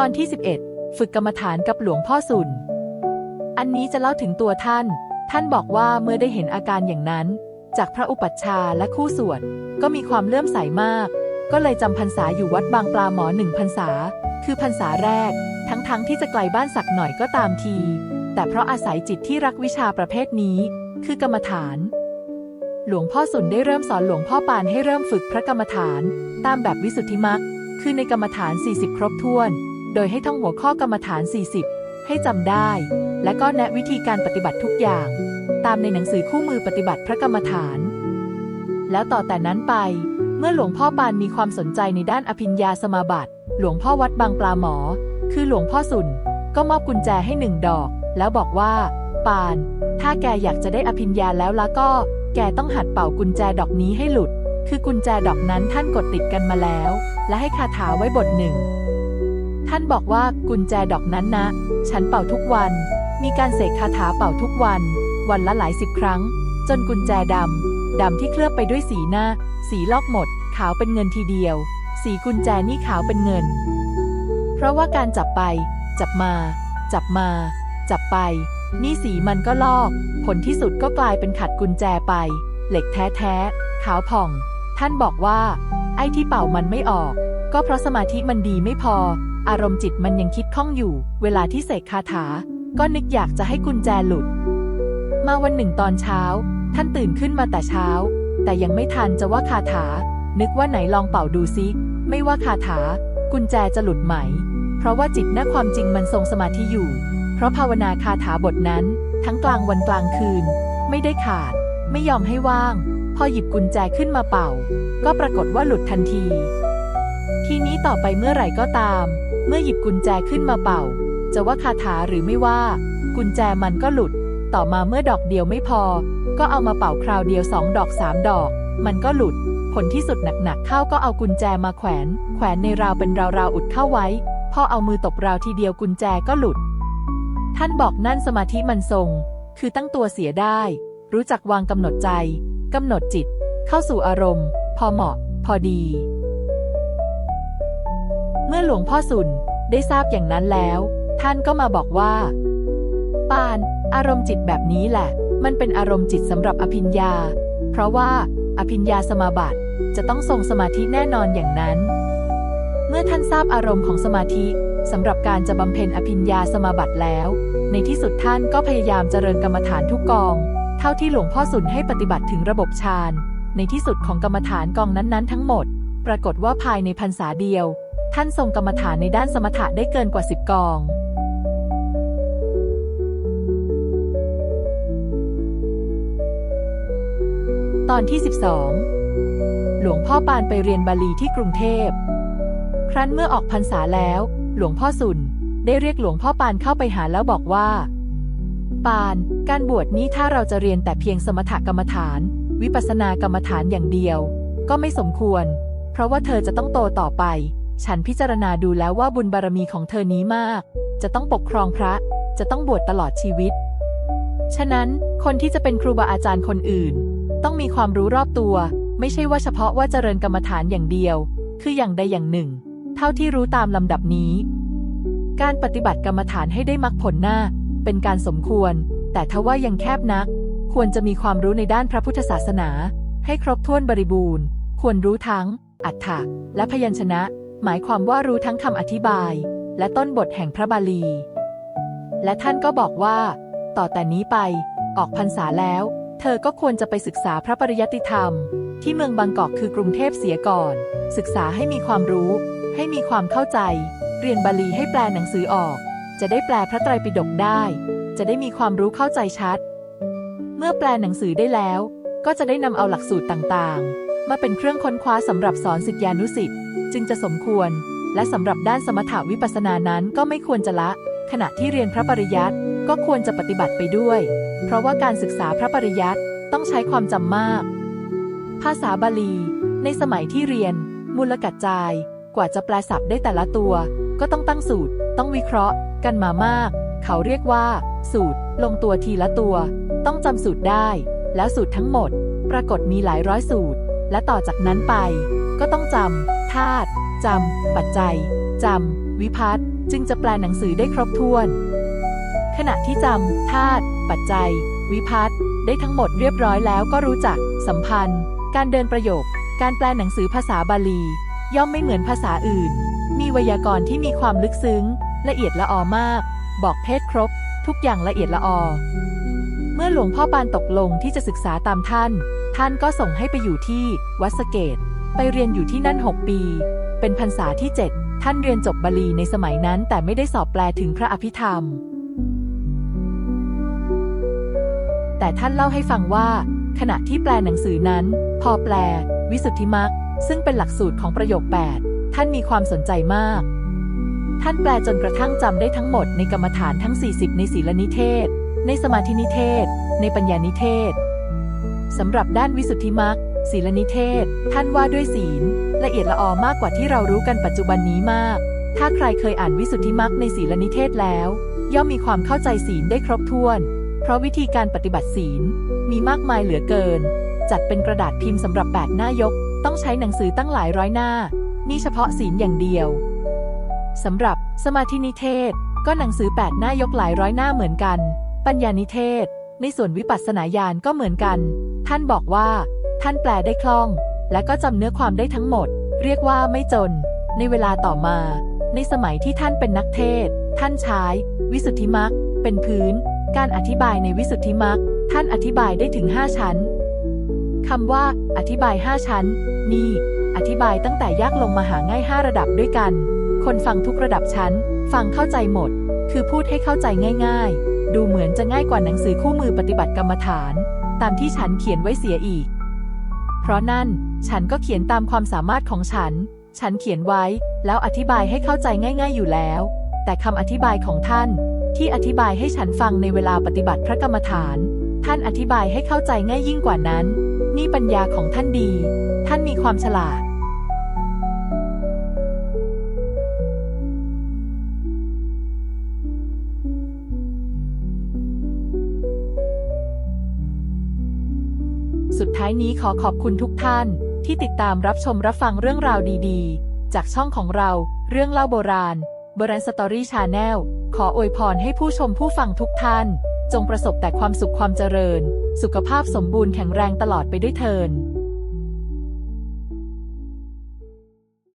ตอนที่ 11 ฝึกกรรมฐานกับหลวงพ่อสุน อันนี้จะเล่าถึงตัวท่าน ท่านบอกว่าเมื่อได้เห็นอาการอย่างนั้น จากพระอุปัชฌาย์และคู่สวด ก็มีความเลื่อมใสมาก ก็เลยจำพรรษาอยู่วัดบางปลาหมอหนึ่งพรรษา คือพรรษาแรก ทั้งๆทที่จะไกลบ้านสักหน่อยก็ตามที แต่เพราะอาศัยจิตที่รักวิชาประเภทนี้ คือกรรมฐาน หลวงพ่อสุนได้เริ่มสอนหลวงพ่อปานให้เริ่มฝึกพระกรรมฐาน ตามแบบวิสุทธิมรรคคือในกรรมฐาน 40 ครบถ้วน โดยให้ท่องหัวข้อกรรมฐาน 40 ให้จำได้ และก็แนะวิธีการปฏิบัติทุกอย่าง ตามในหนังสือคู่มือปฏิบัติพระกรรมฐาน แล้วต่อแต่นั้นไป เมื่อหลวงพ่อปานมีความสนใจในด้านอภิญญาสมาบัติ หลวงพ่อวัดบางปลาหมอ คือหลวงพ่อสุน ก็มอบกุญแจให้หนึ่งดอก แล้วบอกว่า ปาน ถ้าแกอยากจะได้อภิญญาแล้วละก็ แกต้องหัดเป่ากุญแจดอกนี้ให้หลุด คือกุญแจดอกนั้นท่านกดติดกันมาแล้ว และให้คาถาไว้บทหนึ่ง ท่านบอกว่ากุญแจดอกนั้นนะ ฉันเป่าทุกวัน มีการเสกคาถาเป่าทุกวัน วันละหลายสิบครั้ง จนกุญแจดำ ดำที่เคลือบไปด้วยสีหน้า สีลอกหมด ขาวเป็นเงินทีเดียว สีกุญแจนี่ขาวเป็นเงิน เพราะว่าการจับไป จับมา จับมา จับไป นี่สีมันก็ลอก ผลที่สุดก็กลายเป็นขัดกุญแจไป เหล็กแท้ๆ ขาวผ่อง ท่านบอกว่า ไอ้ที่เป่ามันไม่ออก ก็เพราะสมาธิมันดีไม่พอ อารมณ์จิตมันยังคิดข้องอยู่ เวลาที่เสกคาถา ก็นึกอยากจะให้กุญแจหลุด มาวันหนึ่งตอนเช้า ท่านตื่นขึ้นมาแต่เช้า แต่ยังไม่ทันจะว่าคาถา นึกว่าไหนลองเป่าดูซิ ไม่ว่าคาถา กุญแจจะหลุดไหม เพราะว่าจิตน่ะความจริงมันทรงสมาธิอยู่ เพราะภาวนาคาถาบทนั้น ทั้งกลางวันกลางคืน ไม่ได้ขาด ไม่ยอมให้ว่าง พอหยิบกุญแจขึ้นมาเป่า ก็ปรากฏว่าหลุดทันที ทีนี้ต่อไปเมื่อไหร่ก็ตาม เมื่อหยิบกุญแจขึ้นมาเป่า จะว่าคาถาหรือไม่ว่า กุญแจมันก็หลุด ต่อมาเมื่อดอกเดียวไม่พอ ก็เอามาเป่าคราวเดียวสองดอกสามดอก มันก็หลุด ผลที่สุดหนักๆเข้าก็เอากุญแจมาแขวน แขวนในราวเป็นราวๆอุดเข้าไว้ พอเอามือตบราวทีเดียวกุญแจก็หลุด ท่านบอกนั่นสมาธิมันทรง คือตั้งตัวเสียได้ รู้จักวางกำหนดใจกำหนดจิต เข้าสู่อารมณ์ พอเหมาะ พอดี เมื่อหลวงพ่อสุนได้ทราบอย่างนั้นแล้ว ท่านก็มาบอกว่า ปาน อารมณ์จิตแบบนี้แหละ มันเป็นอารมณ์จิตสำหรับอภิญญา เพราะว่าอภิญญาสมาบัติจะต้องทรงสมาธิแน่นอนอย่างนั้น เมื่อท่านทราบอารมณ์ของสมาธิสำหรับการจะบำเพ็ญอภิญญาสมาบัติแล้ว ในที่สุดท่านก็พยายามเจริญกรรมฐานทุกกอง เท่าที่หลวงพ่อสุนให้ปฏิบัติถึงระบบฌานในที่สุดของกรรมฐานกองนั้นๆ ทั้งหมด ปรากฏว่าภายในพรรษาเดียว ท่านทรงกรรมฐานในด้านสมถะได้เกินกว่าสิบกอง ตอนที่ 12 หลวงพ่อปานไปเรียนบาลีที่กรุงเทพ ครั้นเมื่อออกพรรษาแล้ว หลวงพ่อสุนได้เรียกหลวงพ่อปานเข้าไปหาแล้วบอกว่า ปาน การบวชนี้ถ้าเราจะเรียนแต่เพียงสมถกรรมฐาน วิปัสสนากรรมฐานอย่างเดียว ก็ไม่สมควร เพราะว่าเธอจะต้องโตต่อไป ฉันพิจารณาดูแล้วว่าบุญบารมีของเธอนี้มาก จะต้องปกครองพระ จะต้องบวชตลอดชีวิต ฉะนั้นคนที่จะเป็นครูบาอาจารย์คนอื่น ต้องมีความรู้รอบตัว ไม่ใช่ว่าเฉพาะว่าเจริญกรรมฐานอย่างเดียว คืออย่างใดอย่างหนึ่ง เท่าที่รู้ตามลำดับนี้ การปฏิบัติกรรมฐานให้ได้มรรคผลหน้า เป็นการสมควร แต่ทว่ายังแคบนัก ควรจะมีความรู้ในด้านพระพุทธศาสนา ให้ครบถ้วนบริบูรณ์ ควรรู้ทั้ง อัฏฐะและพยัญชนะ หมายความว่ารู้ทั้งคำอธิบาย และต้นบทแห่งพระบาลี และท่านก็บอกว่า ต่อแต่นี้ไป ออกพรรษาแล้ว เธอก็ควรจะไปศึกษาพระปริยัติธรรม ที่เมืองบางกอกคือกรุงเทพเสียก่อน ศึกษาให้มีความรู้ ให้มีความเข้าใจ เรียนบาลีให้แปลหนังสือออก จะได้แปลพระไตรปิฎกได้ จะได้มีความรู้เข้าใจชัด เมื่อแปลหนังสือได้แล้ว ก็จะได้นำเอาหลักสูตรต่างๆ มาเป็นเครื่องค้นคว้าสำหรับสอนสิทธิานุสิทธิ์ จึงจะสมควร และสำหรับด้านสมถาวิปัสสนานั้นก็ไม่ควรจะละ ขณะที่เรียนพระปริยัติก็ควรจะปฏิบัติไปด้วย เพราะว่าการศึกษาพระปริยัติต้องใช้ความจำมาก ภาษาบาลี ในสมัยที่เรียน มูลกัจจาย กว่าจะแปลศัพท์ได้แต่ละตัว ก็ต้องตั้งสูตร ต้องวิเคราะห์ กันมามาก เขาเรียกว่า สูตร ลงตัวทีละตัว ต้องจำสูตรได้ แล้วสูตรทั้งหมด ปรากฏมีหลายร้อยสูตร และต่อจากนั้นไป ก็ต้องจำธาตุจำปัจจัยจำวิพัฒน์จึงจะแปลหนังสือได้ครบถ้วน ขณะที่จำธาตุปัจจัย วิพัฒน์ได้ทั้งหมดเรียบร้อยแล้วก็รู้จัก สัมพันธ์ การเดินประโยค การแปลหนังสือภาษาบาลี ย่อมไม่เหมือนภาษาอื่น มีไวยากรณ์ที่มีความลึกซึ้ง ละเอียดละออมาก บอกเพศครบ ทุกอย่างละเอียดละออเมื่อหลวงพ่อปานตกลงที่จะศึกษาตามท่าน ท่านก็ส่งให้ไปอยู่ที่วัดสเกต ไปเรียนอยู่ที่นั่น 6 ปี เป็นพรรษาที่ 7 ท่านเรียนจบบาลีในสมัยนั้น แต่ไม่ได้สอบแปลถึงพระอภิธรรม แต่ท่านเล่าให้ฟังว่า ขณะที่แปลหนังสือนั้น พอแปล วิสุทธิมรรคซึ่งเป็นหลักสูตรของประโยค 8 ท่านมีความสนใจมาก ท่านแปลจนกระทั่งจำได้ทั้งหมดในกรรมฐานทั้ง 40 ในศีลนิเทศ ในสมาธินิเทศ ในปัญญานิเทศสำหรับด้านวิสุทธิมรรค ศีลนิเทศ ท่านว่าด้วยศีล ละเอียดละออมากกว่าที่เรารู้กันปัจจุบันนี้มาก ถ้าใครเคยอ่านวิสุทธิมรรคในศีลนิเทศแล้ว ย่อมมีความเข้าใจศีลได้ครบถ้วน เพราะวิธีการปฏิบัติศีล มีมากมายเหลือเกิน จัดเป็นกระดาษพิมพ์สำหรับแปดหน้ายก ต้องใช้หนังสือตั้งหลายร้อยหน้า นี่เฉพาะศีลอย่างเดียวสำหรับสมาธินิเทศ ก็หนังสือแปดหน้ายกหลายร้อยหน้าเหมือนกัน ปัญญานิเทศ ในส่วนวิปัสสนาญาณก็เหมือนกัน ท่านบอกว่า ท่านแปลได้คล่อง และก็จำเนื้อความได้ทั้งหมด เรียกว่าไม่จน ในเวลาต่อมา ในสมัยที่ท่านเป็นนักเทศ ท่านใช้วิสุทธิมรรคเป็นพื้น การอธิบายในวิสุทธิมรรคท่านอธิบายได้ถึง 5 ชั้นคำว่า อธิบาย 5 ชั้น นี่ อธิบายตั้งแต่ยากลงมาหาง่าย 5 ระดับด้วยกัน คนฟังทุกระดับชั้น ฟังเข้าใจหมด คือพูดให้เข้าใจง่าย ๆ ดูเหมือนจะง่ายกว่าหนังสือคู่มือปฏิบัติกรรมฐาน ตามที่ฉันเขียนไว้เสียอีก ราะนั่น ฉันก็เขียนตามความสามารถของฉัน ฉันเขียนไว้ แล้วอธิบายให้เข้าใจง่าย ๆ อยู่แล้ว แต่คำอธิบายของท่าน ที่อธิบายให้ฉันฟังในเวลาปฏิบัติพระกรรมฐาน ท่านอธิบายให้เข้าใจง่ายยิ่งกว่านั้น นี่ปัญญาของท่านดี ท่านมีความฉลาดสุด ท้ายนี้ขอขอบคุณทุกท่าน ที่ติดตามรับชมรับฟังเรื่องราวดีๆ จากช่องของเรา เรื่องเล่าโบราณโบราณสตอรี่ชาแนลขออวยพรให้ผู้ชมผู้ฟังทุกท่าน จงประสบแต่ความสุขความเจริญ สุขภาพสมบูรณ์แข็งแรงตลอดไปด้วยเทิน